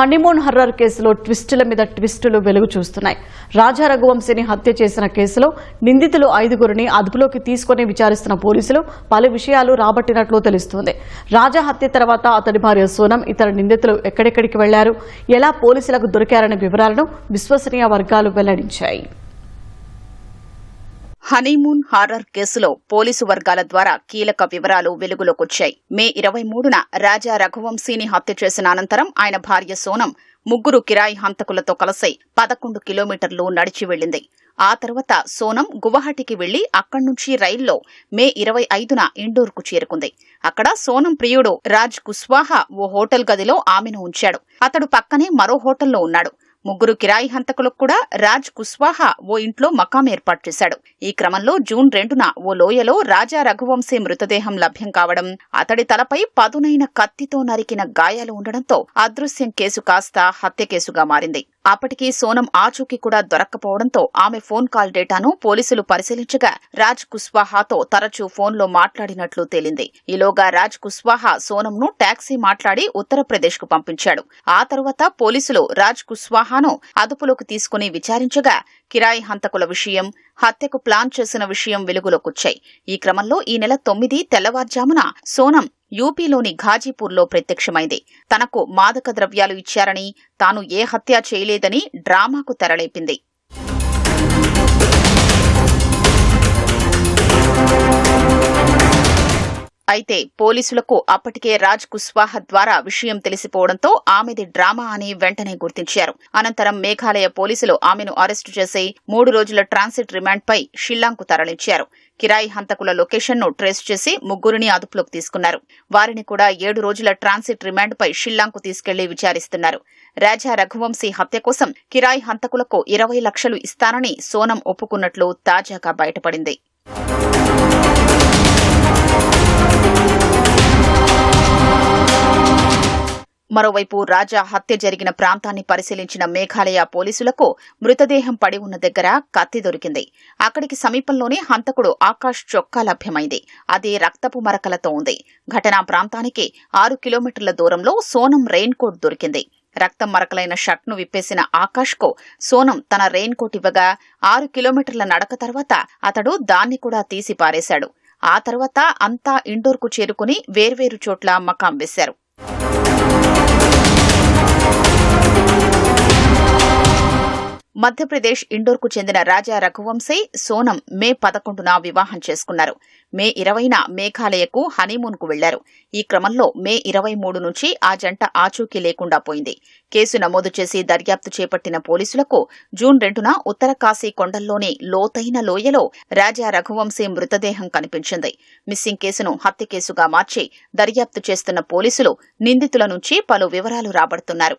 Honeymoon horror కేసులో ట్విస్టుల మీద ట్విస్టులు వెలుగు చూస్తున్నాయి. రాజా రఘువంశీని హత్య చేసిన కేసులో నిందితులు ఐదుగురిని అదుపులోకి తీసుకొని విచారిస్తున్న పోలీసులు పలు విషయాలు రాబట్టినట్లు తెలుస్తోంది. రాజా హత్య తర్వాత అతడి భార్య సోనం ఇతర నిందితులు ఎక్కడెక్కడికి వెళ్ళారు ఎలా పోలీసులకు దొరికారనే వివరాలను విశ్వసనీయ వర్గాలు వెల్లడించాయి. హనీమూన్ హారర్ కేసులో పోలీసు వర్గాల ద్వారా కీలక వివరాలు వెలుగులోకొచ్చాయి. మే ఇరవై మూడున రాజా రఘువంశీని హత్య చేసిన అనంతరం ఆయన భార్య సోనం ముగ్గురు కిరాయి హంతకులతో కలిసి పదకొండు కిలోమీటర్లు నడిచి వెళ్ళింది ఆ తర్వాత సోనం గువహటికి వెళ్ళి అక్కడి నుంచి రైల్లో మే ఇరవై ఐదున ఇండోర్కు చేరుకుంది. అక్కడ సోనం ప్రియుడు రాజ్ కుస్వాహా ఓ హోటల్ గదిలో ఆమెను ఉంచాడు. అతడు పక్కనే మరో హోటల్లో ఉన్నాడు. ముగ్గురు కిరాయి హంతకులకు కూడా రాజ్ కుస్వాహా ఓ ఇంట్లో మకాం ఏర్పాటు చేశాడు. ఈ క్రమంలో జూన్ రెండున ఓ లోయలో రాజా రఘువంశీ మృతదేహం లభ్యం కావడం అతడి తలపై పదునైన కత్తితో నరికిన గాయాలు ఉండడంతో అదృశ్యం కేసు కాస్త హత్య కేసుగా మారింది. అప్పటికి సోనం ఆచూకీ కూడా దొరక్కపోవడంతో ఆమె ఫోన్ కాల్ డేటాను పోలీసులు పరిశీలించగా రాజ్ కుస్వాహాతో తరచూ ఫోన్లో మాట్లాడినట్లు తేలింది. ఈలోగా రాజ్ కుస్వాహా సోనంను టాక్సీ మాట్లాడి ఉత్తరప్రదేశ్కు పంపించాడు. ఆ తరువాత పోలీసులు రాజ్ కుస్వాహాను అదుపులోకి తీసుకుని విచారించగా కిరాయి హంతకుల విషయం హత్యకు ప్లాన్ చేసిన విషయం వెలుగులోకొచ్చాయి. ఈ క్రమంలో ఈ నెల తొమ్మిది తెల్లవారుజామున సోనం యూపీలోని ఘాజీపూర్లో ప్రత్యక్షమైంది. తనకు మాదక ద్రవ్యాలు ఇచ్చారని తాను ఏ హత్య చేయలేదని డ్రామాకు తెరలేపింది. అయితే పోలీసులకు అప్పటికే రాజ్ కుస్వాహ ద్వారా విషయం తెలిసిపోవడంతో ఆమెది డ్రామా అని వెంటనే గుర్తించారు. అనంతరం మేఘాలయ పోలీసులు ఆమెను అరెస్టు చేసి మూడు రోజుల ట్రాన్సిట్ రిమాండ్పై షిల్లాంగ్కు తరలించారు. కిరాయి హంతకుల లొకేషన్ను ట్రేస్ చేసి ముగ్గురిని అదుపులోకి తీసుకున్నారు. వారిని కూడా ఏడు రోజుల ట్రాన్సిట్ రిమాండ్పై షిల్లాంగ్కు తీసుకెళ్ళి విచారిస్తున్నారు. రాజా రఘువంశీ హత్య కోసం కిరాయి హంతకులకు ఇరవై లక్షలు ఇస్తానని సోనం ఒప్పుకున్నట్లు తాజాగా బయటపడింది. మరోవైపు రాజా హత్య జరిగిన ప్రాంతాన్ని పరిశీలించిన మేఘాలయ పోలీసులకు మృతదేహం పడి ఉన్న దగ్గర కత్తి దొరికింది. అక్కడికి సమీపంలోనే హంతకుడు ఆకాష్ చొక్కా లభ్యమైంది. అది రక్తపు మరకలతో ఉంది. ఘటనా ప్రాంతానికి ఆరు కిలోమీటర్ల దూరంలో సోనం రెయిన్ కోట్ దొరికింది. రక్తం మరకలైన షర్ట్ను విప్పేసిన ఆకాష్కు సోనం తన రెయిన్ కోట్ ఇవ్వగా ఆరు కిలోమీటర్ల నడక తర్వాత అతడు దాన్ని కూడా తీసి పారేశాడు ఆ తర్వాత అంతా ఇండోర్కు చేరుకుని వేర్వేరు చోట్ల మకాం వేశారు. మధ్యప్రదేశ్ ఇండోర్కు చెందిన రాజా రఘువంశీ సోనం మే పదకొండున వివాహం చేసుకున్నారు. మే ఇరవైన మేఘాలయకు హనీమూన్కు వెళ్ళారు. ఈ క్రమంలో మే ఇరవై మూడు నుంచి ఆ జంట ఆచూకీ లేకుండా పోయింది. కేసు నమోదు చేసి దర్యాప్తు చేపట్టిన పోలీసులకు జూన్ రెండున ఉత్తర కాశీ కొండల్లోని లోతైన లోయలో రాజా రఘువంశీ మృతదేహం కనిపించింది. మిస్సింగ్ కేసును హత్య కేసుగా మార్చి దర్యాప్తు చేస్తున్న పోలీసులు నిందితుల నుంచి పలు వివరాలు రాబడుతున్నారు.